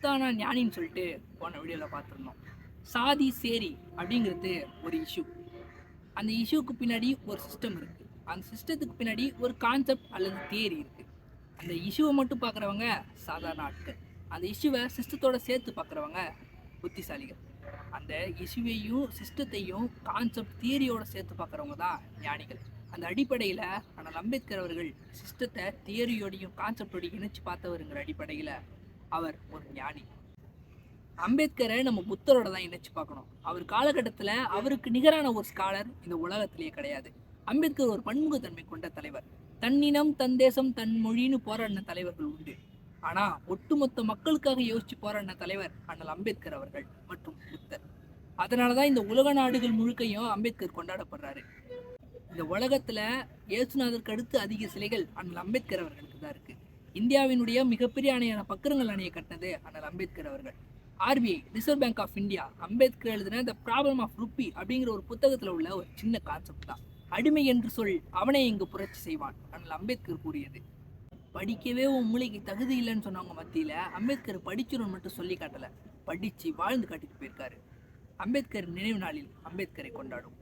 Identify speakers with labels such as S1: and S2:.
S1: ஒருத்தானா ஞானின்னு சொல்லிட்டு போன வீடியோவில் பார்த்துருந்தோம். சாதி சேரி அப்படிங்கிறது ஒரு இஷ்யூ அந்த இஷ்யூக்கு பின்னாடி ஒரு சிஸ்டம் இருக்குது அந்த சிஸ்டத்துக்கு பின்னாடி ஒரு கான்செப்ட் அல்லது தியரி இருக்குது அந்த இஷ்யூவை மட்டும் பார்க்குறவங்க சாதாரண ஆட்கள். அந்த இஷ்யூவை சிஸ்டத்தோட சேர்த்து பார்க்குறவங்க புத்திசாலிகள். அந்த இஷ்யூவையும் சிஸ்டத்தையும் கான்செப்ட் தியரியோட சேர்த்து பார்க்குறவங்க தான் ஞானிகள். அந்த அடிப்படையில் ஆனால் அம்பேத்கர் அவர்கள் சிஸ்டத்தை தியரியோடையும் கான்செப்டோடையும் இணைச்சு பார்த்தவருங்கிற அடிப்படையில் அவர் ஒரு ஞானி. அம்பேத்கரை நம்ம புத்தரோட தான் இணைச்சு பார்க்கணும். அவர் காலகட்டத்தில் அவருக்கு நிகரான ஒரு ஸ்காலர் இந்த உலகத்திலேயே கிடையாது. அம்பேத்கர் ஒரு பன்முகத்தன்மை கொண்ட தலைவர். தன்னினம் தன் தேசம் தன் மொழின்னு போராடின தலைவர்கள் உண்டு. ஆனா ஒட்டுமொத்த மக்களுக்காக யோசிச்சு போராடின தலைவர் அண்ணல் அம்பேத்கர் அவர்கள் மற்றும் புத்தர். அதனால தான் இந்த உலக நாடுகள் முழுக்கையும் அம்பேத்கர் கொண்டாடப்படுறாரு. இந்த உலகத்துல இயேசுநாதருக்கு அடுத்து அதிக சிலைகள் அண்ணல் அம்பேத்கர் அவர்களுக்கு தான் இருக்கு. இந்தியாவினுடைய மிகப்பெரிய அணையான பக்கரங்கள் அணையை கட்டினது அண்ணல் அம்பேத்கர் அவர்கள். RBI reserve bank of India Ambedkar எழுதின த ப்ராப்ளம் ஆஃப் ருப்பி அப்படிங்கிற ஒரு புத்தகத்தில் உள்ள ஒரு சின்ன கான்செப்ட் தான். அடிமை என்று சொல் அவனை இங்கு புரட்சி செய்வான் அண்ணல் அம்பேத்கர் கூறியது. படிக்கவே உன் மூளைக்கு தகுதி இல்லைன்னு சொன்னவங்க மத்தியில் அம்பேத்கர் படிச்சிடும் மட்டும் சொல்லி காட்டலை. படித்து வாழ்ந்து காட்டிட்டு போயிருக்காரு. அம்பேத்கர் நினைவு நாளில் அம்பேத்கரை கொண்டாடும்.